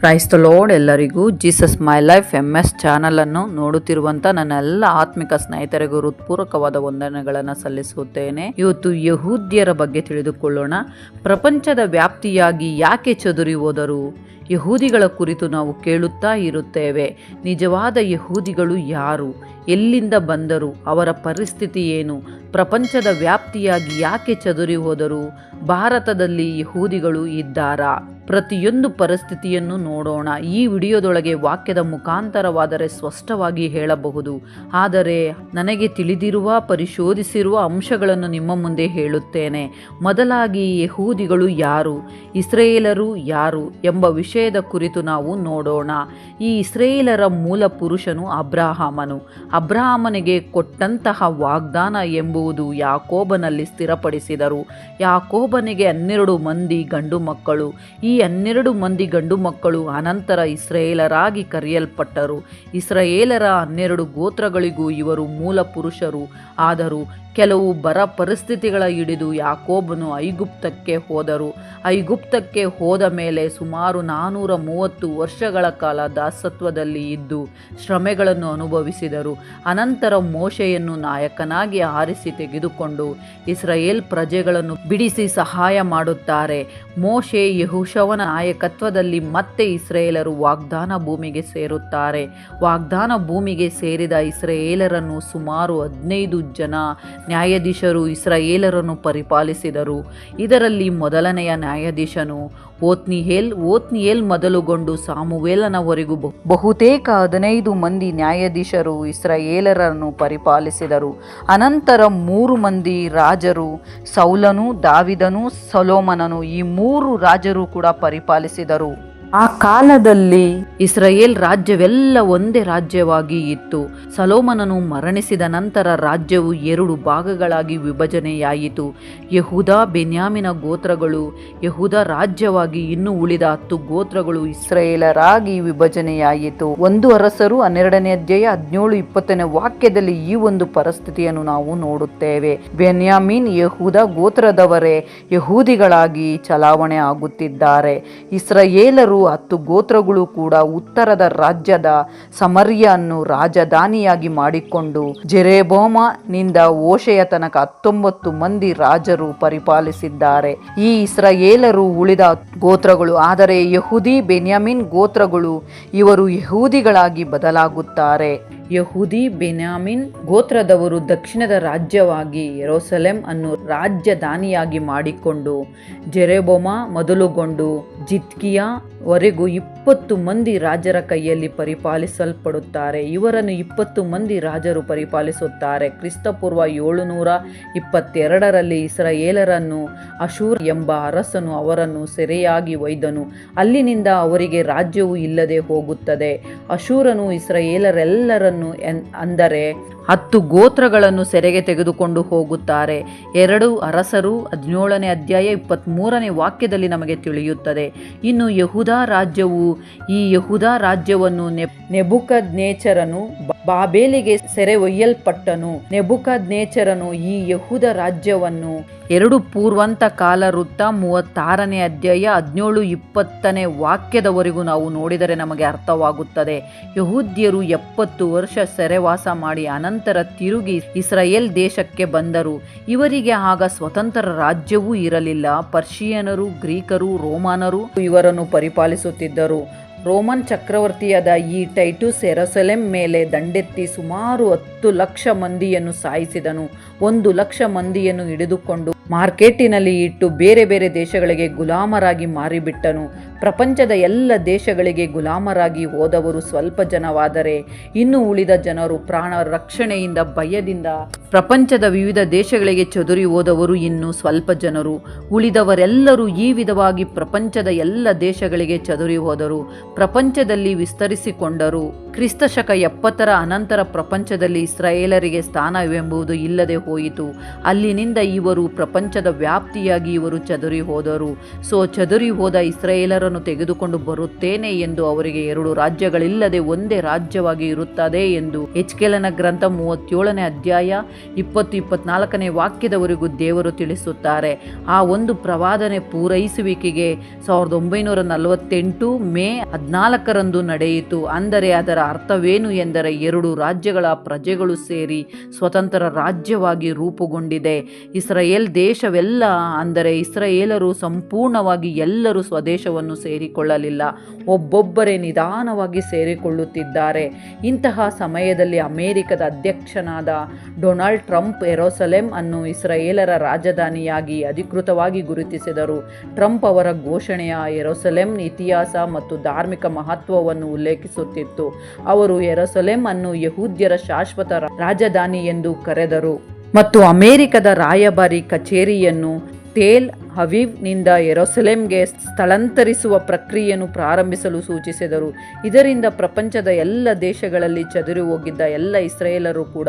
ಕ್ರೈಸ್ತ ಲೋಡ್ ಎಲ್ಲರಿಗೂ. Jesus my life M S ಚಾನಲನ್ನು ನೋಡುತ್ತಿರುವಂಥ ನನ್ನ ಎಲ್ಲ ಆತ್ಮಿಕ ಸ್ನೇಹಿತರಿಗೂ ಹೃತ್ಪೂರ್ವಕವಾದ ವಂದನೆಗಳನ್ನು ಸಲ್ಲಿಸುತ್ತೇನೆ. ಇವತ್ತು ಯಹೂದ್ಯರ ಬಗ್ಗೆ ತಿಳಿದುಕೊಳ್ಳೋಣ. ಪ್ರಪಂಚದ ವ್ಯಾಪ್ತಿಯಾಗಿ ಯಾಕೆ ಚದುರಿ ಹೋದರು? ಯಹೂದಿಗಳ ಕುರಿತು ನಾವು ಕೇಳುತ್ತಾ ಇರುತ್ತೇವೆ. ನಿಜವಾದ ಯಹೂದಿಗಳು ಯಾರು? ಎಲ್ಲಿಂದ ಬಂದರು? ಅವರ ಪರಿಸ್ಥಿತಿ ಏನು? ಪ್ರಪಂಚದ ವ್ಯಾಪ್ತಿಯಾಗಿ ಯಾಕೆ ಚದುರಿ ಹೋದರು? ಭಾರತದಲ್ಲಿ ಯಹೂದಿಗಳು ಇದ್ದಾರಾ? ಪ್ರತಿಯೊಂದು ಪರಿಸ್ಥಿತಿಯನ್ನು ನೋಡೋಣ. ಈ ವಿಡಿಯೋದೊಳಗೆ ವಾಕ್ಯದ ಮುಖಾಂತರವಾದರೆ ಸ್ಪಷ್ಟವಾಗಿ ಹೇಳಬಹುದು. ಆದರೆ ನನಗೆ ತಿಳಿದಿರುವ, ಪರಿಶೋಧಿಸಿರುವ ಅಂಶಗಳನ್ನು ನಿಮ್ಮ ಮುಂದೆ ಹೇಳುತ್ತೇನೆ. ಮೊದಲಾಗಿ ಯಹೂದಿಗಳು ಯಾರು, ಇಸ್ರೇಲರು ಯಾರು ಎಂಬ ವಿಷಯದ ಕುರಿತು ನಾವು ನೋಡೋಣ. ಈ ಇಸ್ರೇಲರ ಮೂಲ ಪುರುಷನು ಅಬ್ರಾಹಾಮನು. ಅಬ್ರಾಹಮನಿಗೆ ಕೊಟ್ಟಂತಹ ವಾಗ್ದಾನ ಎಂಬುದು ಯಾಕೋಬನಲ್ಲಿ ಸ್ಥಿರಪಡಿಸಿದರು. ಯಾಕೋಬನಿಗೆ ಹನ್ನೆರಡು ಮಂದಿ ಗಂಡು ಮಕ್ಕಳು. ಈ ಹನ್ನೆರಡು ಮಂದಿ ಗಂಡು ಮಕ್ಕಳು ಅನಂತರ ಇಸ್ರಾಯೇಲರಾಗಿ ಕರೆಯಲ್ಪಟ್ಟರು. ಇಸ್ರಾಯೇಲರ ಹನ್ನೆರಡು ಗೋತ್ರಗಳಿಗೂ ಇವರು ಮೂಲ ಪುರುಷರು. ಆದರೂ ಕೆಲವು ಬರ ಪರಿಸ್ಥಿತಿಗಳ ಹಿಡಿದು ಯಾಕೋಬನು ಐಗುಪ್ತಕ್ಕೆ ಹೋದರು. ಐಗುಪ್ತಕ್ಕೆ ಹೋದ ಮೇಲೆ ಸುಮಾರು ನಾನೂರ ಮೂವತ್ತು ವರ್ಷಗಳ ಕಾಲ ದಾಸತ್ವದಲ್ಲಿ ಇದ್ದು ಶ್ರಮೆಗಳನ್ನು ಅನುಭವಿಸಿದರು. ಅನಂತರ ಮೋಶೆಯನ್ನು ನಾಯಕನಾಗಿ ಆರಿಸಿ ತೆಗೆದುಕೊಂಡು ಇಸ್ರಾಯೇಲ್ ಪ್ರಜೆಗಳನ್ನು ಬಿಡಿಸಿ ಸಹಾಯ ಮಾಡುತ್ತಾರೆ. ಮೋಶೆ ಯಹುಶವನ ನಾಯಕತ್ವದಲ್ಲಿ ಮತ್ತೆ ಇಸ್ರೇಲರು ವಾಗ್ದಾನ ಭೂಮಿಗೆ ಸೇರುತ್ತಾರೆ. ವಾಗ್ದಾನ ಭೂಮಿಗೆ ಸೇರಿದ ಇಸ್ರೇಲರನ್ನು ಸುಮಾರು ಹದಿನೈದು ಜನ ನ್ಯಾಯಾಧೀಶರು ಇಸ್ರಾಯೇಲರನ್ನು ಪರಿಪಾಲಿಸಿದರು. ಇದರಲ್ಲಿ ಮೊದಲನೆಯ ನ್ಯಾಯಾಧೀಶನು ಓತ್ನಿಹೇಲ್ ಓತ್ನಿಯೇಲ್ ಮೊದಲುಗೊಂಡು ಸಾಮುವೇಲನವರೆಗೂ ಬಹು- ಬಹುತೇಕ ಹದಿನೈದು ಮಂದಿ ನ್ಯಾಯಾಧೀಶರು ಇಸ್ರಾಯೇಲರನ್ನು ಪರಿಪಾಲಿಸಿದರು. ಅನಂತರ ಮೂರು ಮಂದಿ ರಾಜರು ಸೌಲನು, ದಾವಿದನು, ಸೊಲೋಮನನು ಈ ಮೂರು ರಾಜರು ಕೂಡ ಪರಿಪಾಲಿಸಿದರು. ಆ ಕಾಲದಲ್ಲಿ ಇಸ್ರಾಯೇಲ್ ರಾಜ್ಯವೆಲ್ಲ ಒಂದೇ ರಾಜ್ಯವಾಗಿ ಇತ್ತು. ಸಲೋಮನನು ಮರಣಿಸಿದ ನಂತರ ರಾಜ್ಯವು ಎರಡು ಭಾಗಗಳಾಗಿ ವಿಭಜನೆಯಾಯಿತು. ಯಹೂದ, ಬೆನ್ಯಾಮಿನ ಗೋತ್ರಗಳು, ಯಹೂದ ರಾಜ್ಯವಾಗಿ ಇನ್ನು ಉಳಿದ ಹತ್ತು ಗೋತ್ರಗಳು ಇಸ್ರಾಯೇಲರಾಗಿ ವಿಭಜನೆಯಾಯಿತು. ಒಂದು ಅರಸರು ಹನ್ನೆರಡನೇ ಅಧ್ಯಾಯ ಹದಿನೇಳು ಇಪ್ಪತ್ತನೇ ವಾಕ್ಯದಲ್ಲಿ ಈ ಒಂದು ಪರಿಸ್ಥಿತಿಯನ್ನು ನಾವು ನೋಡುತ್ತೇವೆ. ಬೆನ್ಯಾಮಿನ್ ಯಹೂದ ಗೋತ್ರದವರೇ, ಯಹೂದಿಗಳಾಗಿ ಚಲಾವಣೆ ಆಗುತ್ತಿದ್ದಾರೆ. ಹತ್ತು ಗೋತ್ರಗಳು ಕೂಡ ಉತ್ತರದ ರಾಜ್ಯದ ಸಮರ್ಯನ್ನು ರಾಜಧಾನಿಯಾಗಿ ಮಾಡಿಕೊಂಡು ಜೆರೆಬೋಮನಿಂದ ಓಶೆಯ ತನಕ ಹತ್ತೊಂಬತ್ತು ಮಂದಿ ರಾಜರು ಪರಿಪಾಲಿಸಿದ್ದಾರೆ. ಈ ಇಸ್ರಾಯೇಲರು ಉಳಿದ ಗೋತ್ರಗಳು, ಆದರೆ ಯಹೂದಿ ಬೆನ್ಯಾಮಿನ್ ಗೋತ್ರಗಳು ಇವರು ಯಹೂದಿಗಳಾಗಿ ಬದಲಾಗುತ್ತಾರೆ. ಯಹೂದಿ ಬೆನ್ಯಾಮಿನ್ ಗೋತ್ರದವರು ದಕ್ಷಿಣದ ರಾಜ್ಯವಾಗಿ ಯೆರೂಸಲೇಂ ಅನ್ನು ರಾಜಧಾನಿಯಾಗಿ ಮಾಡಿಕೊಂಡು ಜೆರೆಬೊಮ ಮೊದಲುಗೊಂಡು ಜಿತ್ಕಿಯಾ ವರೆಗೂ ಇಪ್ಪತ್ತು ಮಂದಿ ರಾಜರ ಕೈಯಲ್ಲಿ ಪರಿಪಾಲಿಸಲ್ಪಡುತ್ತಾರೆ. ಇವರನ್ನು ಇಪ್ಪತ್ತು ಮಂದಿ ರಾಜರು ಪರಿಪಾಲಿಸುತ್ತಾರೆ. ಕ್ರಿಸ್ತಪೂರ್ವ ಏಳುನೂರ ಇಪ್ಪತ್ತೆರಡರಲ್ಲಿ ಇಸ್ರಾಯೇಲರನ್ನು ಅಶೂರ್ ಎಂಬ ಅರಸನು ಅವರನ್ನು ಸೆರೆಯಾಗಿ ಒಯ್ದನು. ಅಲ್ಲಿನಿಂದ ಅವರಿಗೆ ರಾಜ್ಯವು ಇಲ್ಲದೆ ಹೋಗುತ್ತದೆ. ಅಶೂರನು ಇಸ್ರಾಯೇಲರೆಲ್ಲರನ್ನು ಅಂದರೆ ಹತ್ತು ಗೋತ್ರಗಳನ್ನು ಸೆರೆಗೆ ತೆಗೆದುಕೊಂಡು ಹೋಗುತ್ತಾರೆ. ಎರಡು ಅರಸರು ಹದಿನೇಳನೇ ಅಧ್ಯಾಯ ಇಪ್ಪತ್ತ್ಮೂರನೇ ವಾಕ್ಯದಲ್ಲಿ ನಮಗೆ ತಿಳಿಯುತ್ತದೆ. ಇನ್ನು ಯಹುದ ರಾಜ್ಯವು ಈ ಯಹುದಾ ರಾಜ್ಯವನ್ನು ನೆಬುಕದ್ ನೇಚರನು ಬಾಬೇಲಿಗೆ ಸೆರೆ ಒಯ್ಯಲ್ಪಟ್ಟನು ನೆಬುಕದ್ ನೇಚರನು ಈ ಯಹುದ ರಾಜ್ಯವನ್ನು. ಎರಡು ಪೂರ್ವಂತ ಕಾಲ ವೃತ್ತ ಮೂವತ್ತಾರನೇ ಅಧ್ಯಾಯ ಹದಿನೇಳು ಇಪ್ಪತ್ತನೇ ವಾಕ್ಯದವರೆಗೂ ನಾವು ನೋಡಿದರೆ ನಮಗೆ ಅರ್ಥವಾಗುತ್ತದೆ. ಯಹೂದ್ಯರು ಎಪ್ಪತ್ತು ವರ್ಷ ಸೆರೆವಾಸ ಮಾಡಿ ಅನಂತರ ತಿರುಗಿ ಇಸ್ರಾಯೇಲ್ ದೇಶಕ್ಕೆ ಬಂದರು. ಇವರಿಗೆ ಆಗ ಸ್ವತಂತ್ರ ರಾಜ್ಯವೂ ಇರಲಿಲ್ಲ. ಪರ್ಷಿಯನರು, ಗ್ರೀಕರು, ರೋಮಾನರು ಇವರನ್ನು ಪರಿಪಾಲಿಸುತ್ತಿದ್ದರು. ರೋಮನ್ ಚಕ್ರವರ್ತಿಯಾದ ಈ ಟೈಟುಸ್ ಎರಸಲೆಂ ಮೇಲೆ ದಂಡೆತ್ತಿ ಸುಮಾರು ಹತ್ತು ಲಕ್ಷ ಮಂದಿಯನ್ನು ಸಾಯಿಸಿದನು. ಒಂದು ಲಕ್ಷ ಮಂದಿಯನ್ನು ಹಿಡಿದುಕೊಂಡು ಮಾರ್ಕೆಟಿನಲ್ಲಿ ಇಟ್ಟು ಬೇರೆ ಬೇರೆ ದೇಶಗಳಿಗೆ ಗುಲಾಮರಾಗಿ ಮಾರಿಬಿಟ್ಟನು. ಪ್ರಪಂಚದ ಎಲ್ಲ ದೇಶಗಳಿಗೆ ಗುಲಾಮರಾಗಿ ಹೋದವರು ಸ್ವಲ್ಪ ಜನವಾದರೆ ಇನ್ನು ಉಳಿದ ಜನರು ಪ್ರಾಣ ರಕ್ಷಣೆಯಿಂದ ಭಯದಿಂದ ಪ್ರಪಂಚದ ವಿವಿಧ ದೇಶಗಳಿಗೆ ಚದುರಿ ಹೋದವರು ಇನ್ನು ಸ್ವಲ್ಪ ಜನರು. ಉಳಿದವರೆಲ್ಲರೂ ಈ ವಿಧವಾಗಿ ಪ್ರಪಂಚದ ಎಲ್ಲ ದೇಶಗಳಿಗೆ ಚದುರಿ ಹೋದರು. ಪ್ರಪಂಚದಲ್ಲಿ ವಿಸ್ತರಿಸಿಕೊಂಡರು. ಕ್ರಿಸ್ತಶಕ ಎಪ್ಪತ್ತರ ಅನಂತರ ಪ್ರಪಂಚದಲ್ಲಿ ಇಸ್ರಾಯೇಲರಿಗೆ ಸ್ಥಾನವೆಂಬುದು ಇಲ್ಲದೆ ಹೋಯಿತು. ಅಲ್ಲಿನಿಂದ ಇವರು ಪ್ರಪಂಚದ ವ್ಯಾಪ್ತಿಯಾಗಿ ಇವರು ಚದುರಿ ಹೋದರು. ಸೊ, ಚದುರಿ ಹೋದ ಇಸ್ರಾಯೇಲರನ್ನು ದೇವರನ್ನು ತೆಗೆದುಕೊಂಡು ಬರುತ್ತೇನೆ ಎಂದು ಅವರಿಗೆ ಎರಡು ರಾಜ್ಯಗಳಿಲ್ಲದೆ ಒಂದೇ ರಾಜ್ಯವಾಗಿ ಇರುತ್ತದೆ ಎಂದು ಎಚ್ಕೆಲನ ಗ್ರಂಥ ಮೂವತ್ತೇಳನೇ ಅಧ್ಯಾಯ ಇಪ್ಪತ್ತು ಇಪ್ಪತ್ನಾಲ್ಕನೇ ವಾಕ್ಯದವರೆಗೂ ದೇವರು ತಿಳಿಸುತ್ತಾರೆ. ಆ ಒಂದು ಪ್ರವಾದನೆ ಪೂರೈಸುವಿಕೆಗೆ ಸಾವಿರದ ಒಂಬೈನೂರ ನಲವತ್ತೆಂಟು ಮೇ ಹದಿನಾಲ್ಕರಂದು ನಡೆಯಿತು. ಅಂದರೆ ಅದರ ಅರ್ಥವೇನು ಎಂದರೆ ಎರಡು ರಾಜ್ಯಗಳ ಪ್ರಜೆಗಳು ಸೇರಿ ಸ್ವತಂತ್ರ ರಾಜ್ಯವಾಗಿ ರೂಪುಗೊಂಡಿದೆ. ಇಸ್ರಾಯೇಲ್ ದೇಶವೆಲ್ಲ ಅಂದರೆ ಇಸ್ರಾಯೇಲರು ಸಂಪೂರ್ಣವಾಗಿ ಎಲ್ಲರೂ ಸ್ವದೇಶವನ್ನು ಸೇರಿಕೊಳ್ಳಲಿಲ್ಲ. ಒಬ್ಬೊಬ್ಬರೇ ನಿಧಾನವಾಗಿ ಸೇರಿಕೊಳ್ಳುತ್ತಿದ್ದಾರೆ. ಇಂತಹ ಸಮಯದಲ್ಲಿ ಅಮೆರಿಕದ ಅಧ್ಯಕ್ಷನಾದ ಡೊನಾಲ್ಡ್ ಟ್ರಂಪ್ ಎರೋಸಲೆಂ ಅನ್ನು ಇಸ್ರಾಯೇಲರ ರಾಜಧಾನಿಯಾಗಿ ಅಧಿಕೃತವಾಗಿ ಗುರುತಿಸಿದರು. ಟ್ರಂಪ್ ಅವರ ಘೋಷಣೆಯ ಎರೋಸಲೆಂ ಇತಿಹಾಸ ಮತ್ತು ಧಾರ್ಮಿಕ ಮಹತ್ವವನ್ನು ಉಲ್ಲೇಖಿಸುತ್ತಿತ್ತು. ಅವರು ಎರೋಸಲೆಂ ಅನ್ನು ಯಹೂದ್ಯರ ಶಾಶ್ವತ ರಾಜಧಾನಿ ಎಂದು ಕರೆದರು. ಮತ್ತು ಅಮೆರಿಕದ ರಾಯಭಾರಿ ಕಚೇರಿಯನ್ನು ಟೇಲ್ ಹವೀವ್ನಿಂದ ಎರೋಸೆಲೆಮ್ಗೆ ಸ್ಥಳಾಂತರಿಸುವ ಪ್ರಕ್ರಿಯೆಯನ್ನು ಪ್ರಾರಂಭಿಸಲು ಸೂಚಿಸಿದರು. ಇದರಿಂದ ಪ್ರಪಂಚದ ಎಲ್ಲ ದೇಶಗಳಲ್ಲಿ ಚದುರಿ ಹೋಗಿದ್ದ ಎಲ್ಲ ಇಸ್ರೇಲರು ಕೂಡ,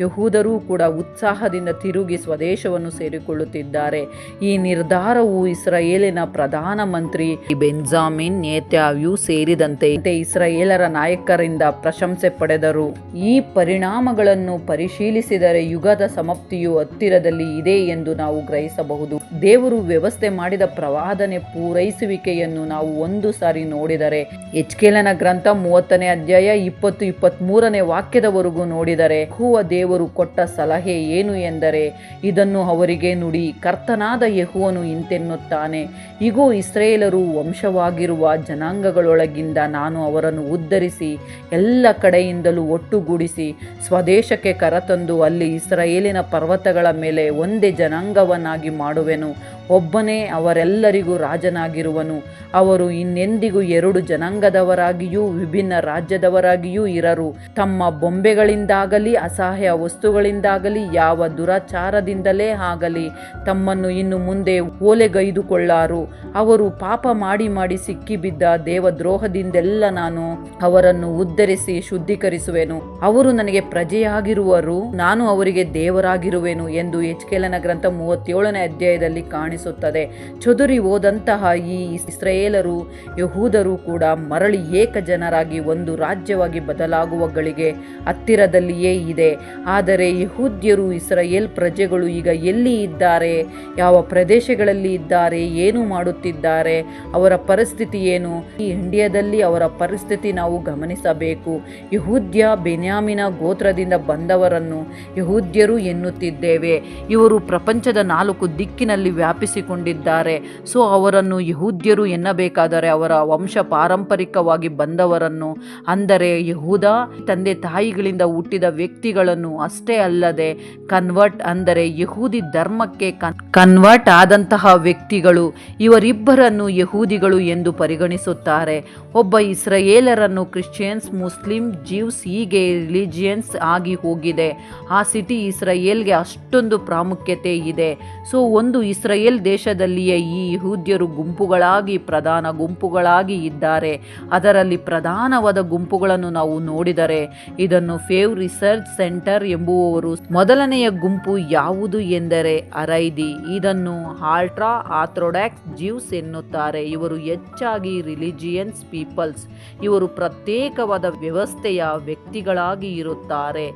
ಯಹೂದರೂ ಕೂಡ ಉತ್ಸಾಹದಿಂದ ತಿರುಗಿ ಸ್ವದೇಶವನ್ನು ಸೇರಿಕೊಳ್ಳುತ್ತಿದ್ದಾರೆ. ಈ ನಿರ್ಧಾರವು ಇಸ್ರಾಯೇಲಿನ ಪ್ರಧಾನಮಂತ್ರಿ ಬೆಂಜಾಮಿನ್ ನೇತ್ಯಾವ್ಯೂ ಸೇರಿದಂತೆ ಇಸ್ರಾಯೇಲರ ನಾಯಕರಿಂದ ಪ್ರಶಂಸೆ ಪಡೆದರು. ಈ ಪರಿಣಾಮಗಳನ್ನು ಪರಿಶೀಲಿಸಿದರೆ ಯುಗದ ಸಮಾಪ್ತಿಯು ಹತ್ತಿರದಲ್ಲಿ ಇದೆ ಎಂದು ನಾವು ಗ್ರಹಿಸಬಹುದು. ದೇವರು ವ್ಯವಸ್ಥೆ ಮಾಡಿದ ಪ್ರವಾದನೆ ಪೂರೈಸುವಿಕೆಯನ್ನು ನಾವು ಒಂದು ಸಾರಿ ನೋಡಿದರೆ ಎಚ್ ಕೆಲನ ಗ್ರಂಥ ಮೂವತ್ತನೇ ಅಧ್ಯಾಯ ಇಪ್ಪತ್ತು ಇಪ್ಪತ್ತ್ಮೂರನೇ ವಾಕ್ಯದವರೆಗೂ ನೋಡಿದರೆ, ಯಹುವ ದೇವರು ಕೊಟ್ಟ ಸಲಹೆ ಏನು ಎಂದರೆ, ಇದನ್ನು ಅವರಿಗೆ ನುಡಿ, ಕರ್ತನಾದ ಯಹುವನು ಇಂತೆನ್ನುತ್ತಾನೆ, ಇಗೋ ಇಸ್ರೇಲರು ವಂಶವಾಗಿರುವ ಜನಾಂಗಗಳೊಳಗಿಂದ ನಾನು ಅವರನ್ನು ಉದ್ಧರಿಸಿ, ಎಲ್ಲ ಕಡೆಯಿಂದಲೂ ಒಟ್ಟುಗೂಡಿಸಿ, ಸ್ವದೇಶಕ್ಕೆ ಕರತಂದು ಅಲ್ಲಿ ಇಸ್ರಾಯೇಲಿನ ಪರ್ವತಗಳ ಮೇಲೆ ಒಂದೇ ಜನಾಂಗವನ್ನಾಗಿ ಮಾಡುವೆನು. ಒಬ್ಬನೇ ಅವರೆಲ್ಲರಿಗೂ ರಾಜನಾಗಿರುವನು. ಅವರು ಇನ್ನೆಂದಿಗೂ ಎರಡು ಜನಾಂಗದವರಾಗಿಯೂ ವಿಭಿನ್ನ ರಾಜ್ಯದವರಾಗಿಯೂ ಇರರು. ತಮ್ಮ ಬೊಂಬೆಗಳಿಂದಾಗಲಿ, ಅಸಹ್ಯ ವಸ್ತುಗಳಿಂದಾಗಲಿ, ಯಾವ ದುರಾಚಾರದಿಂದಲೇ ಆಗಲಿ ತಮ್ಮನ್ನು ಇನ್ನು ಮುಂದೆ ಓಲೆಗೈದುಕೊಳ್ಳಾರು. ಅವರು ಪಾಪ ಮಾಡಿ ಮಾಡಿ ಸಿಕ್ಕಿಬಿದ್ದ ದೇವದ್ರೋಹದಿಂದೆಲ್ಲ ನಾನು ಅವರನ್ನು ಉದ್ಧರಿಸಿ ಶುದ್ಧೀಕರಿಸುವೆನು. ಅವರು ನನಗೆ ಪ್ರಜೆಯಾಗಿರುವರು, ನಾನು ಅವರಿಗೆ ದೇವರಾಗಿರುವೆನು ಎಂದು ಎಚ್ಕೆಲನ ಗ್ರಂಥ ಮೂವತ್ತೇಳನೇ ಅಧ್ಯಾಯದಲ್ಲಿ ಕಾಣಿಸುತ್ತದೆ ಚದುರಿ ಹೋದಂತಹ ಈ ಇಸ್ರೇಲರು, ಯಹೂದರು ಕೂಡ ಮರಳಿ ಏಕ ಜನರಾಗಿ ಒಂದು ರಾಜ್ಯವಾಗಿ ಬದಲಾಗುವ ಗಳಿಗೆ ಹತ್ತಿರದಲ್ಲಿಯೇ ಇದೆ. ಆದರೆ ಯಹೂದ್ಯರು ಇಸ್ರಾಯೇಲ್ ಪ್ರಜೆಗಳು ಈಗ ಎಲ್ಲಿ ಇದ್ದಾರೆ, ಯಾವ ಪ್ರದೇಶಗಳಲ್ಲಿ ಇದ್ದಾರೆ, ಏನು ಮಾಡುತ್ತಿದ್ದಾರೆ, ಅವರ ಪರಿಸ್ಥಿತಿ ಏನು? ಈ ಇಂಡಿಯಾದಲ್ಲಿ ಅವರ ಪರಿಸ್ಥಿತಿ ನಾವು ಗಮನಿಸಬೇಕು. ಯಹೂದ್ಯ ಬೆನ್ಯಾಮಿನ ಗೋತ್ರದಿಂದ ಬಂದವರನ್ನು ಯಹೂದ್ಯರು ಎನ್ನುತ್ತಿದ್ದೇವೆ. ಇವರು ಪ್ರಪಂಚದ ನಾಲ್ಕು ದಿಕ್ಕಿನಲ್ಲಿ ವ್ಯಾಪಿಸಿಕೊಂಡಿದ್ದಾರೆ ಸೊ ಅವರನ್ನು ಯಹೂದ್ಯರು ಎನ್ನಬೇಕಾದರೆ ಅವರ ವಂಶ ಪಾರಂಪರಿಕವಾಗಿ ಬಂದವರನ್ನು, ಅಂದರೆ ಯಹೂದ ತಂದೆ ತಾಯಿಗಳಿಂದ ಹುಟ್ಟಿದ ವ್ಯಕ್ತಿಗಳನ್ನು ಅಷ್ಟೇ ಅಲ್ಲದೆ ಕನ್ವರ್ಟ್ ಅಂದರೆ ಯಹೂದಿ ಧರ್ಮಕ್ಕೆ ಕನ್ವರ್ಟ್ ಆದಂತಹ ವ್ಯಕ್ತಿಗಳು, ಇವರಿಬ್ಬರನ್ನು ಯಹೂದಿಗಳು ಎಂದು ಪರಿಗಣಿಸುತ್ತಾರೆ. ಒಬ್ಬ ಇಸ್ರಾಯೇಲರನ್ನು ಕ್ರಿಶ್ಚಿಯನ್ಸ್, ಮುಸ್ಲಿಂ, ಜೀವ್ಸ್ ಹೀಗೆ ರಿಲಿಜಿಯನ್ಸ್ ಆಗಿ ಹೋಗಿದೆ. ಆ ಸಿಟಿ ಇಸ್ರಯೇಲ್ಗೆ ಅಷ್ಟೊಂದು ಪ್ರಾಮುಖ್ಯತೆ ಇದೆ. ಸೊ ಒಂದು ಇಸ್ರಾಯೇಲ್ ದೇಶದಲ್ಲಿಯೇ ಈ ಯಹೂದ್ಯರು ಗುಂಪುಗಳಾಗಿ, ಪ್ರಧಾನ ಗುಂಪುಗಳಾಗಿ ಇದ್ದಾರೆ. ಅದರಲ್ಲಿ ಪ್ರಧಾನವಾದ ಗುಂಪುಗಳನ್ನು ನಾವು ನೋಡಿದರೆ, ಇದನ್ನು ಫೇವ್ ರಿಸರ್ಚ್ ಸೆಂಟರ್ ಎಂಬುವವರು. ಮೊದಲನೆಯ ಗುಂಪು ಯಾವುದು ಎಂದರೆ ಅರೈದಿ. ಇದನ್ನು ಆಲ್ಟ್ರಾ ಆಥ್ರೋಡಾಕ್ಸ್ ಜ್ಯೂಸ್ ಎನ್ನುತ್ತಾರೆ. ಇವರು ಹೆಚ್ಚಾಗಿ ರಿಲಿಜಿಯನ್ಸ್ ಪೀಪಲ್ಸ್. ಇವರು ಪ್ರತ್ಯೇಕವಾದ ವ್ಯವಸ್ಥೆಯ ವ್ಯಕ್ತಿಗಳಾಗಿ ಇರುತ್ತಾರೆ.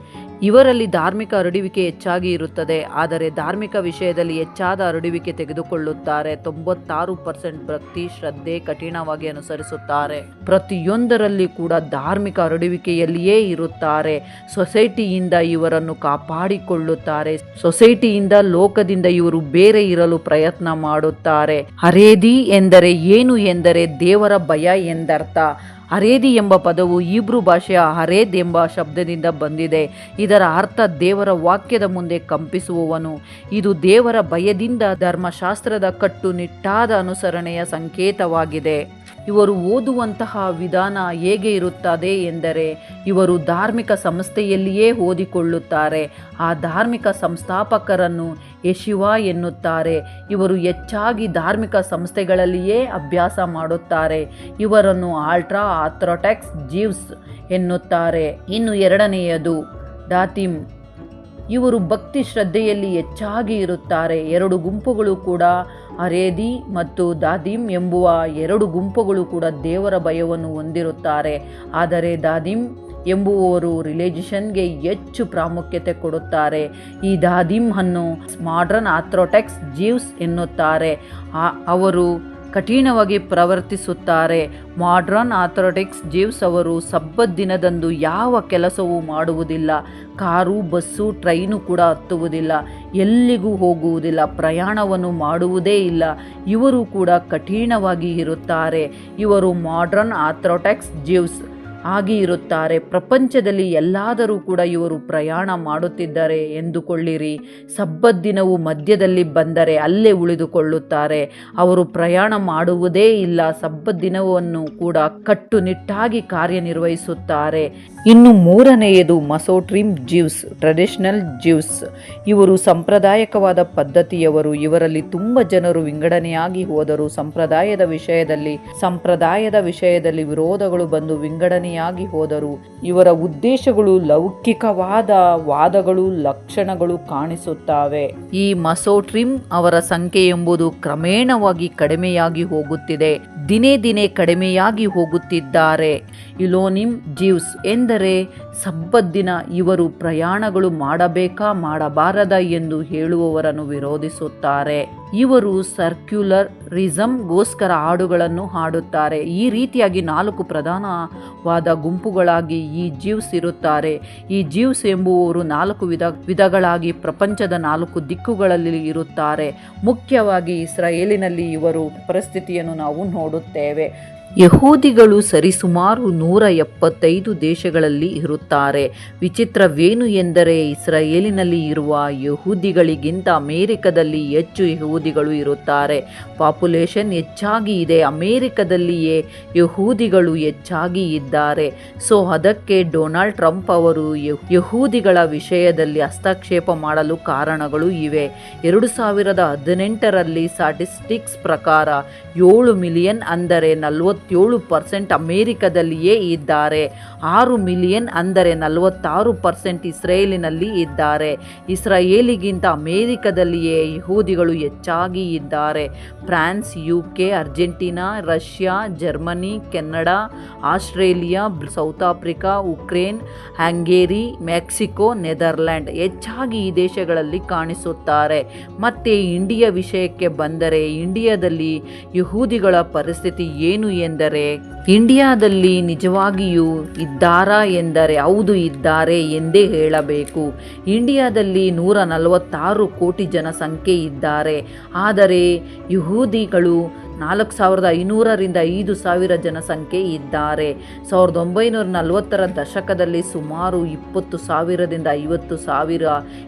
ಇವರಲ್ಲಿ ಧಾರ್ಮಿಕ ಹರಡುವಿಕೆ ಹೆಚ್ಚಾಗಿ ಇರುತ್ತದೆ, ಆದರೆ ಧಾರ್ಮಿಕ ವಿಷಯದಲ್ಲಿ ಹೆಚ್ಚಾದ ಹರಡುವಿಕೆ ತೆಗೆದುಕೊಳ್ಳುತ್ತಾರೆ. ತೊಂಬತ್ತಾರು ಪರ್ಸೆಂಟ್ ಭಕ್ತಿ ಶ್ರದ್ಧೆ ಕಠಿಣವಾಗಿ ಅನುಸರಿಸುತ್ತಾರೆ. ಪ್ರತಿಯೊಂದರಲ್ಲಿ ಕೂಡ ಧಾರ್ಮಿಕ ಹರಡುವಿಕೆಯಲ್ಲಿಯೇ ಇರುತ್ತಾರೆ. ಸೊಸೈಟಿಯಿಂದ ಇವರನ್ನು ಕಾಪಾಡಿಕೊಳ್ಳುತ್ತಾರೆ. ಸೊಸೈಟಿಯಿಂದ ಲೋಕದಿಂದ ಇವರು ಬೇರೆ ಇರಲು ಪ್ರಯತ್ನ ಮಾಡುತ್ತಾರೆ. ಹರೇದಿ ಎಂದರೆ ಏನು ಎಂದರೆ ದೇವರ ಭಯ ಎಂದರ್ಥ. ಹರೇದಿ ಎಂಬ ಪದವು ಈಬ್ರು ಭಾಷೆಯ ಹರೇದ್ ಎಂಬ ಶಬ್ದದಿಂದ ಬಂದಿದೆ. ಇದರ ಅರ್ಥ ದೇವರ ವಾಕ್ಯದ ಮುಂದೆ ಕಂಪಿಸುವವನು. ಇದು ದೇವರ ಭಯದಿಂದ ಧರ್ಮಶಾಸ್ತ್ರದ ಕಟ್ಟುನಿಟ್ಟಾದ ಅನುಸರಣೆಯ ಸಂಕೇತವಾಗಿದೆ. ಇವರು ಓದುವಂತಹ ವಿಧಾನ ಹೇಗೆ ಇರುತ್ತದೆ ಎಂದರೆ ಇವರು ಧಾರ್ಮಿಕ ಸಂಸ್ಥೆಯಲ್ಲಿಯೇ ಓದಿಕೊಳ್ಳುತ್ತಾರೆ. ಆ ಧಾರ್ಮಿಕ ಸಂಸ್ಥಾಪಕರನ್ನು ಯಶಿವ ಎನ್ನುತ್ತಾರೆ. ಇವರು ಹೆಚ್ಚಾಗಿ ಧಾರ್ಮಿಕ ಸಂಸ್ಥೆಗಳಲ್ಲಿಯೇ ಅಭ್ಯಾಸ ಮಾಡುತ್ತಾರೆ. ಇವರನ್ನು ಆಲ್ಟ್ರಾ ಆಥ್ರೋಟೆಕ್ಸ್ ಜೀವ್ಸ್ ಎನ್ನುತ್ತಾರೆ. ಇನ್ನು ಎರಡನೆಯದು, ದಾತಿಮ್. ಇವರು ಭಕ್ತಿ ಶ್ರದ್ಧೆಯಲ್ಲಿ ಹೆಚ್ಚಾಗಿ ಇರುತ್ತಾರೆ. ಎರಡು ಗುಂಪುಗಳು ಕೂಡ ಅರೇದಿ ಮತ್ತು ದಾದಿಮ್ ಎಂಬುವ ಎರಡು ಗುಂಪುಗಳು ಕೂಡ ದೇವರ ಭಯವನ್ನು ಹೊಂದಿರುತ್ತಾರೆ. ಆದರೆ ದಾದಿಮ್ ಎಂಬುವವರು ರಿಲೇಜಿಷನ್ಗೆ ಹೆಚ್ಚು ಪ್ರಾಮುಖ್ಯತೆ ಕೊಡುತ್ತಾರೆ. ಈ ದಾದಿಮ್ ಅನ್ನು ಮಾಡ್ರನ್ ಆಥ್ರೋಟೆಕ್ಸ್ ಜೀವ್ಸ್ ಎನ್ನುತ್ತಾರೆ. ಅವರು ಕಠಿಣವಾಗಿ ಪ್ರವರ್ತಿಸುತ್ತಾರೆ. ಮಾಡ್ರನ್ ಆಥ್ರೋಟಿಕ್ಸ್ ಜೀವ್ಸ್ ಅವರು ಸಬ್ಬತ್ ದಿನದಂದು ಯಾವ ಕೆಲಸವೂ ಮಾಡುವುದಿಲ್ಲ. ಕಾರು, ಬಸ್ಸು, ಟ್ರೈನು ಕೂಡ ಹತ್ತುವುದಿಲ್ಲ. ಎಲ್ಲಿಗೂ ಹೋಗುವುದಿಲ್ಲ. ಪ್ರಯಾಣವನ್ನು ಮಾಡುವುದೇ ಇಲ್ಲ. ಇವರು ಕೂಡ ಕಠಿಣವಾಗಿ ಇರುತ್ತಾರೆ. ಇವರು ಮಾಡ್ರನ್ ಆಥ್ರೋಟೆಕ್ಸ್ ಜೀವ್ಸ್ ಆಗಿ ಇರುತ್ತಾರೆ. ಪ್ರಪಂಚದಲ್ಲಿ ಎಲ್ಲಾದರೂ ಕೂಡ ಇವರು ಪ್ರಯಾಣ ಮಾಡುತ್ತಿದ್ದಾರೆ ಎಂದುಕೊಳ್ಳಿರಿ. ಸಬ್ಬದ್ದಿನವು ಮಧ್ಯದಲ್ಲಿ ಬಂದರೆ ಅಲ್ಲೇ ಉಳಿದುಕೊಳ್ಳುತ್ತಾರೆ. ಅವರು ಪ್ರಯಾಣ ಮಾಡುವುದೇ ಇಲ್ಲ. ಸಬ್ಬದ್ದಿನವನ್ನು ಕೂಡ ಕಟ್ಟುನಿಟ್ಟಾಗಿ ಕಾರ್ಯನಿರ್ವಹಿಸುತ್ತಾರೆ. ಇನ್ನು ಮೂರನೆಯದು ಮಸೋಟ್ರಿಮ್ ಜ್ಯೂಸ್, ಟ್ರೆಡಿಷನಲ್ ಜ್ಯೂಸ್. ಇವರು ಸಂಪ್ರದಾಯಕವಾದ ಪದ್ಧತಿಯವರು. ಇವರಲ್ಲಿ ತುಂಬ ಜನರು ವಿಂಗಡಣೆಯಾಗಿ ಹೋದರು ಸಂಪ್ರದಾಯದ ವಿಷಯದಲ್ಲಿ ಸಂಪ್ರದಾಯದ ವಿಷಯದಲ್ಲಿ ವಿರೋಧಗಳು ಬಂದು ವಿಂಗಡಣೆಯಾಗಿ ಹೋದರು. ಇವರ ಉದ್ದೇಶಗಳು ಲೌಕಿಕವಾದ ವಾದಗಳು ಲಕ್ಷಣಗಳು ಕಾಣಿಸುತ್ತವೆ. ಈ ಮಸೋಟ್ರಿಮ್ ಅವರ ಸಂಖ್ಯೆ ಎಂಬುದು ಕ್ರಮೇಣವಾಗಿ ಕಡಿಮೆಯಾಗಿ ಹೋಗುತ್ತಿದೆ. ದಿನೇ ದಿನೇ ಕಡಿಮೆಯಾಗಿ ಹೋಗುತ್ತಿದ್ದಾರೆ. ಇಲೋನಿಮ್ ಜೀವ್ಸ್ ಎಂದರೆ ಸಬ್ಬತ್ ದಿನ ಇವರು ಪ್ರಯಾಣಗಳು ಮಾಡಬೇಕಾ ಮಾಡಬಾರದ ಎಂದು ಹೇಳುವವರನ್ನು ವಿರೋಧಿಸುತ್ತಾರೆ. ಇವರು ಸರ್ಕ್ಯುಲರ್ ರಿಸಮ್ಗೋಸ್ಕರ ಹಾಡುಗಳನ್ನು ಹಾಡುತ್ತಾರೆ. ಈ ರೀತಿಯಾಗಿ ನಾಲ್ಕು ಪ್ರಧಾನವಾದ ಗುಂಪುಗಳಾಗಿ ಈ ಜೀವ್ಸ್ ಇರುತ್ತಾರೆ. ಈ ಜೀವ್ಸ್ ಎಂಬುವವರು ನಾಲ್ಕು ವಿಧ, ವಿಧಗಳಾಗಿ ಪ್ರಪಂಚದ ನಾಲ್ಕು ದಿಕ್ಕುಗಳಲ್ಲಿ ಇರುತ್ತಾರೆ. ಮುಖ್ಯವಾಗಿ ಇಸ್ರಾಯೇಲಿನಲ್ಲಿ ಇವರು ಪರಿಸ್ಥಿತಿಯನ್ನು ನಾವು ನೋಡುತ್ತೇವೆ. ಯಹೂದಿಗಳು ಸರಿಸುಮಾರು ನೂರ ಎಪ್ಪತ್ತೈದು ದೇಶಗಳಲ್ಲಿ ಇರುತ್ತಾರೆ. ವಿಚಿತ್ರವೇನು ಎಂದರೆ, ಇಸ್ರಾಯೇಲಿನಲ್ಲಿ ಇರುವ ಯಹೂದಿಗಳಿಗಿಂತ ಅಮೇರಿಕದಲ್ಲಿ ಹೆಚ್ಚು ಯಹೂದಿಗಳು ಇರುತ್ತಾರೆ. ಪಾಪ್ಯುಲೇಷನ್ ಹೆಚ್ಚಾಗಿ ಇದೆ, ಅಮೇರಿಕದಲ್ಲಿಯೇ ಯಹೂದಿಗಳು ಹೆಚ್ಚಾಗಿ ಇದ್ದಾರೆ. ಸೊ, ಅದಕ್ಕೆ ಡೊನಾಲ್ಡ್ ಟ್ರಂಪ್ ಅವರು ಯಹೂದಿಗಳ ವಿಷಯದಲ್ಲಿ ಹಸ್ತಕ್ಷೇಪ ಮಾಡಲು ಕಾರಣಗಳು ಇವೆ. ಎರಡು ಸಾವಿರದ ಹದಿನೆಂಟರಲ್ಲಿ ಸ್ಟಾಟಿಸ್ಟಿಕ್ಸ್ ಪ್ರಕಾರ ಏಳು ಮಿಲಿಯನ್ ಅಂದರೆ ನಲವತ್ತೇಳು ಪರ್ಸೆಂಟ್ ಅಮೇರಿಕದಲ್ಲಿಯೇ ಇದ್ದಾರೆ. ಆರು ಮಿಲಿಯನ್ ಅಂದರೆ ನಲವತ್ತಾರು ಪರ್ಸೆಂಟ್ ಇಸ್ರೇಲಿನಲ್ಲಿ ಇದ್ದಾರೆ. ಇಸ್ರಾಯೇಲಿಗಿಂತ ಅಮೇರಿಕದಲ್ಲಿಯೇ ಯಹೂದಿಗಳು ಹೆಚ್ಚಾಗಿ ಇದ್ದಾರೆ. France U K Argentina, Russia, Germany, Canada, Australia, South Africa, Ukraine, Hungary, Mexico, Netherland ಹೆಚ್ಚಾಗಿ ಈ ದೇಶಗಳಲ್ಲಿ ಕಾಣಿಸುತ್ತಾರೆ. ಮತ್ತು ಇಂಡಿಯಾ ವಿಷಯಕ್ಕೆ ಬಂದರೆ ಇಂಡಿಯಾದಲ್ಲಿ ಯಹೂದಿಗಳ ಪರಿಸ್ಥಿತಿ ಏನು ಎಂದರೆ ಇಂಡಿಯಾದಲ್ಲಿ ನಿಜವಾಗಿಯೂ ಇದ್ದಾರಾ ಎಂದರೆ ಹೌದು, ಇದ್ದಾರೆ ಎಂದೇ ಹೇಳಬೇಕು. ಇಂಡಿಯಾದಲ್ಲಿ ನೂರ ನಲವತ್ತಾರು ಕೋಟಿ ಜನಸಂಖ್ಯೆ ಇದ್ದಾರೆ. ಆದರೆ ಯಹೂದಿಗಳು ನಾಲ್ಕು ಸಾವಿರದ ಐನೂರರಿಂದ ಐದು ಸಾವಿರ ಜನಸಂಖ್ಯೆ ಇದ್ದಾರೆ. ಸಾವಿರದ ಒಂಬೈನೂರ ನಲವತ್ತರ ದಶಕದಲ್ಲಿ ಸುಮಾರು ಇಪ್ಪತ್ತು ಸಾವಿರದಿಂದ ಐವತ್ತು ಸಾವಿರ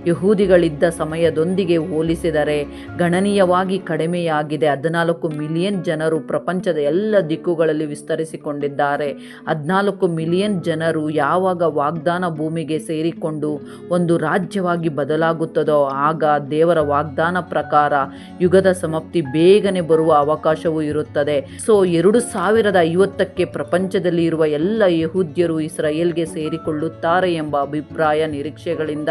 ಯಹೂದಿಗಳಿದ್ದ ಸಮಯದೊಂದಿಗೆ ಹೋಲಿಸಿದರೆ ಗಣನೀಯವಾಗಿ ಕಡಿಮೆಯಾಗಿದೆ. ಹದಿನಾಲ್ಕು ಮಿಲಿಯನ್ ಜನರು ಪ್ರಪಂಚದ ಎಲ್ಲ ದಿಕ್ಕುಗಳಲ್ಲಿ ವಿಸ್ತರಿಸಿಕೊಂಡಿದ್ದಾರೆ. ಹದಿನಾಲ್ಕು ಮಿಲಿಯನ್ ಜನರು ಯಾವಾಗ ವಾಗ್ದಾನ ಭೂಮಿಗೆ ಸೇರಿಕೊಂಡು ಒಂದು ರಾಜ್ಯವಾಗಿ ಬದಲಾಗುತ್ತದೋ ಆಗ ದೇವರ ವಾಗ್ದಾನ ಪ್ರಕಾರ ಯುಗದ ಸಮಾಪ್ತಿ ಬೇಗನೆ ಬರುವ ಅವಕಾಶವೂ ಇರುತ್ತದೆ. ಸೊ, ಎರಡು ಸಾವಿರದ ಐವತ್ತಕ್ಕೆ ಪ್ರಪಂಚದಲ್ಲಿ ಇರುವ ಎಲ್ಲ ಯಹೂದ್ಯರು ಇಸ್ರಾಯೇಲ್ಗೆ ಸೇರಿಕೊಳ್ಳುತ್ತಾರೆ ಎಂಬ ಅಭಿಪ್ರಾಯ ನಿರೀಕ್ಷೆಗಳಿಂದ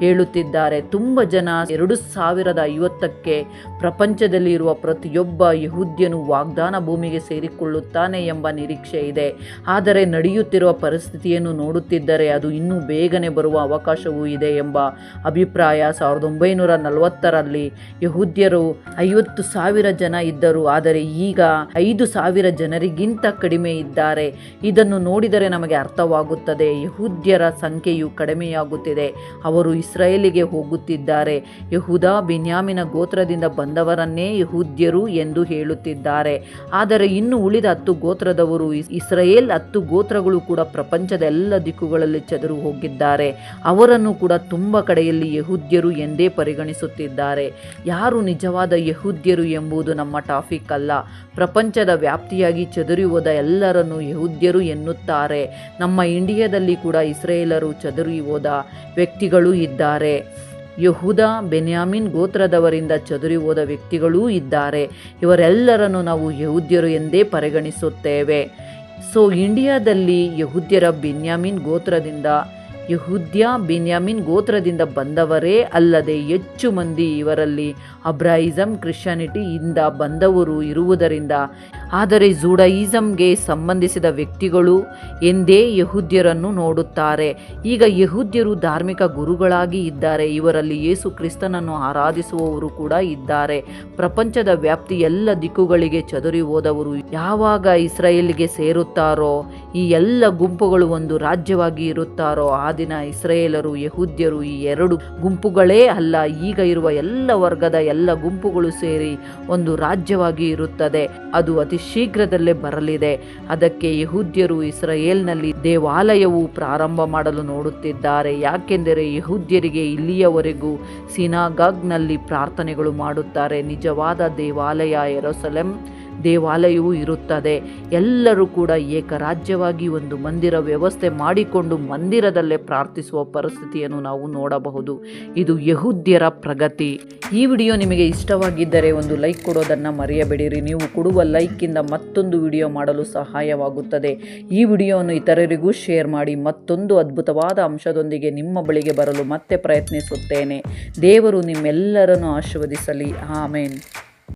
ಹೇಳುತ್ತಿದ್ದಾರೆ. ತುಂಬ ಜನ ಎರಡು ಸಾವಿರದ ಐವತ್ತಕ್ಕೆ ಪ್ರಪಂಚದಲ್ಲಿ ಇರುವ ಪ್ರತಿಯೊಬ್ಬ ಯಹೂದ್ಯನು ವಾಗ್ದಾನ ಭೂಮಿಗೆ ಸೇರಿಕೊಳ್ಳುತ್ತಾನೆ ಎಂಬ ನಿರೀಕ್ಷೆ ಇದೆ. ಆದರೆ ನಡೆಯುತ್ತಿರುವ ಪರಿಸ್ಥಿತಿಯನ್ನು ನೋಡುತ್ತಿದ್ದರೆ ಅದು ಇನ್ನೂ ಬೇಗನೆ ಬರುವ ಅವಕಾಶವೂ ಇದೆ ಎಂಬ ಅಭಿಪ್ರಾಯ ಸಾವಿರದ ಒಂಬೈನೂರ ನಲವತ್ತರಲ್ಲಿ ಯಹೂದ್ಯರು ಐವತ್ತು ಸಾವಿರ ಜನ ಇದ್ದರು. ಆದರೆ ಈಗ ಐದು ಸಾವಿರ ಜನರಿಗಿಂತ ಕಡಿಮೆ ಇದ್ದಾರೆ. ಇದನ್ನು ನೋಡಿದರೆ ನಮಗೆ ಅರ್ಥವಾಗುತ್ತದೆ, ಯಹೂದ್ಯರ ಸಂಖ್ಯೆಯು ಕಡಿಮೆಯಾಗುತ್ತಿದೆ. ಅವರು ಇಸ್ರಾಯೇಲಿಗೆ ಹೋಗುತ್ತಿದ್ದಾರೆ. ಯಹೂದ ಬಿನ್ಯಾಮಿನ ಗೋತ್ರದಿಂದ ಬಂದವರನ್ನೇ ಯಹೂದ್ಯರು ಎಂದು ಹೇಳುತ್ತಿದ್ದಾರೆ. ಆದರೆ ಇನ್ನು ಉಳಿದ ಹತ್ತು ಗೋತ್ರದವರು ಇಸ್- ಇಸ್ರಾಯೇಲ್ ಹತ್ತು ಗೋತ್ರಗಳು ಕೂಡ ಪ್ರಪಂಚದ ಎಲ್ಲ ದಿಕ್ಕುಗಳಲ್ಲಿ ಚದುರು ಹೋಗಿದ್ದಾರೆ. ಅವರನ್ನು ಕೂಡ ತುಂಬ ಕಡೆಯಲ್ಲಿ ಯಹೂದ್ಯರು ಎಂದೇ ಪರಿಗಣಿಸುತ್ತಿದ್ದಾರೆ. ಯಾರು ನಿಜವಾದ ಯಹೂದ್ಯರು ಎಂಬುದು ನಮ್ಮ ಟಾಪಿಕ್ ಅಲ್ಲ ಪ್ರಪಂಚದ ವ್ಯಾಪ್ತಿಯಾಗಿ ಚದುರಿ ಹೋದ ಎಲ್ಲರನ್ನು ಯಹೂದ್ಯರು ಎನ್ನುತ್ತಾರೆ. ನಮ್ಮ ಇಂಡಿಯಾದಲ್ಲಿ ಕೂಡ ಇಸ್ರೇಲರು ಚದುರಿ ಹೋದ ವ್ಯಕ್ತಿಗಳು ಇದ್ದಾರೆ. ಯಹೂದ, ಬೆನ್ಯಾಮಿನ್ ಗೋತ್ರದವರಿಂದ ಚದುರಿ ಹೋದ ವ್ಯಕ್ತಿಗಳೂ ಇದ್ದಾರೆ. ಇವರೆಲ್ಲರನ್ನು ನಾವು ಯಹೂದ್ಯರು ಎಂದೇ ಪರಿಗಣಿಸುತ್ತೇವೆ. ಸೊ, ಇಂಡಿಯಾದಲ್ಲಿ ಯಹೂದ್ಯರ, ಬೆನ್ಯಾಮಿನ್ ಗೋತ್ರದಿಂದ ಯಹುದ್ಯ ಬಿನ್ಯಾಮಿನ್ ಗೋತ್ರದಿಂದ ಬಂದವರೇ ಅಲ್ಲದೆ ಹೆಚ್ಚು ಮಂದಿ ಇವರಲ್ಲಿ ಅಬ್ರಾಯಿಸಮ್ ಕ್ರಿಶ್ಚಿಯಾನಿಟಿ ಇಂದ ಬಂದವರು ಇರುವುದರಿಂದ ಆದರೆ ಜೂಡಾಯಿಸಂಗೆ ಸಂಬಂಧಿಸಿದ ವ್ಯಕ್ತಿಗಳು ಎಂದೇ ಯಹೂದ್ಯರನ್ನು ನೋಡುತ್ತಾರೆ. ಈಗ ಯಹೂದ್ಯರು ಧಾರ್ಮಿಕ ಗುರುಗಳಾಗಿ ಇದ್ದಾರೆ. ಇವರಲ್ಲಿ ಯೇಸು ಕ್ರಿಸ್ತನನ್ನು ಆರಾಧಿಸುವವರು ಕೂಡ ಇದ್ದಾರೆ. ಪ್ರಪಂಚದ ವ್ಯಾಪ್ತಿ ಎಲ್ಲ ದಿಕ್ಕುಗಳಿಗೆ ಚದುರಿ ಹೋದವರು ಯಾವಾಗ ಇಸ್ರಾಯೇಲ್ಗೆ ಸೇರುತ್ತಾರೋ, ಈ ಎಲ್ಲ ಗುಂಪುಗಳು ಒಂದು ರಾಜ್ಯವಾಗಿ ಇರುತ್ತಾರೋ, ಆ ದಿನ ಇಸ್ರಾಯೇಲರು, ಯಹೂದ್ಯರು ಈ ಎರಡು ಗುಂಪುಗಳೇ ಅಲ್ಲ, ಈಗ ಇರುವ ಎಲ್ಲ ವರ್ಗದ ಎಲ್ಲ ಗುಂಪುಗಳು ಸೇರಿ ಒಂದು ರಾಜ್ಯವಾಗಿ ಇರುತ್ತದೆ. ಅದು ಅತಿ ಶೀಘ್ರದಲ್ಲೇ ಬರಲಿದೆ. ಅದಕ್ಕೆ ಯಹೂದ್ಯರು ಇಸ್ರಾಯೇಲ್ನಲ್ಲಿ ದೇವಾಲಯವು ಪ್ರಾರಂಭ ಮಾಡಲು ನೋಡುತ್ತಿದ್ದಾರೆ. ಯಾಕೆಂದರೆ ಯಹೂದ್ಯರಿಗೆ ಇಲ್ಲಿಯವರೆಗೂ ಸಿನಾಗಾಗ್ನಲ್ಲಿ ಪ್ರಾರ್ಥನೆಗಳು ಮಾಡುತ್ತಾರೆ. ನಿಜವಾದ ದೇವಾಲಯ ಎರೋಸಲೆಂ ದೇವಾಲಯವು ಇರುತ್ತದೆ. ಎಲ್ಲರೂ ಕೂಡ ಏಕರಾಜ್ಯವಾಗಿ ಒಂದು ಮಂದಿರ ವ್ಯವಸ್ಥೆ ಮಾಡಿಕೊಂಡು ಮಂದಿರದಲ್ಲೇ ಪ್ರಾರ್ಥಿಸುವ ಪರಿಸ್ಥಿತಿಯನ್ನು ನಾವು ನೋಡಬಹುದು. ಇದು ಯಹುದ್ಯರ ಪ್ರಗತಿ. ಈ ವಿಡಿಯೋ ನಿಮಗೆ ಇಷ್ಟವಾಗಿದ್ದರೆ ಒಂದು ಲೈಕ್ ಕೊಡೋದನ್ನು ಮರೆಯಬೇಡಿರಿ. ನೀವು ಕೊಡುವ ಲೈಕಿಂದ ಮತ್ತೊಂದು ವಿಡಿಯೋ ಮಾಡಲು ಸಹಾಯವಾಗುತ್ತದೆ. ಈ ವಿಡಿಯೋವನ್ನು ಇತರರಿಗೂ ಶೇರ್ ಮಾಡಿ ಮತ್ತೊಂದು ಅದ್ಭುತವಾದ ಅಂಶದೊಂದಿಗೆ ನಿಮ್ಮ ಬಳಿಗೆ ಬರಲು ಮತ್ತೆ ಪ್ರಯತ್ನಿಸುತ್ತೇನೆ. ದೇವರು ನಿಮ್ಮೆಲ್ಲರನ್ನು ಆಶೀರ್ವದಿಸಲಿ. ಆಮೇನ್.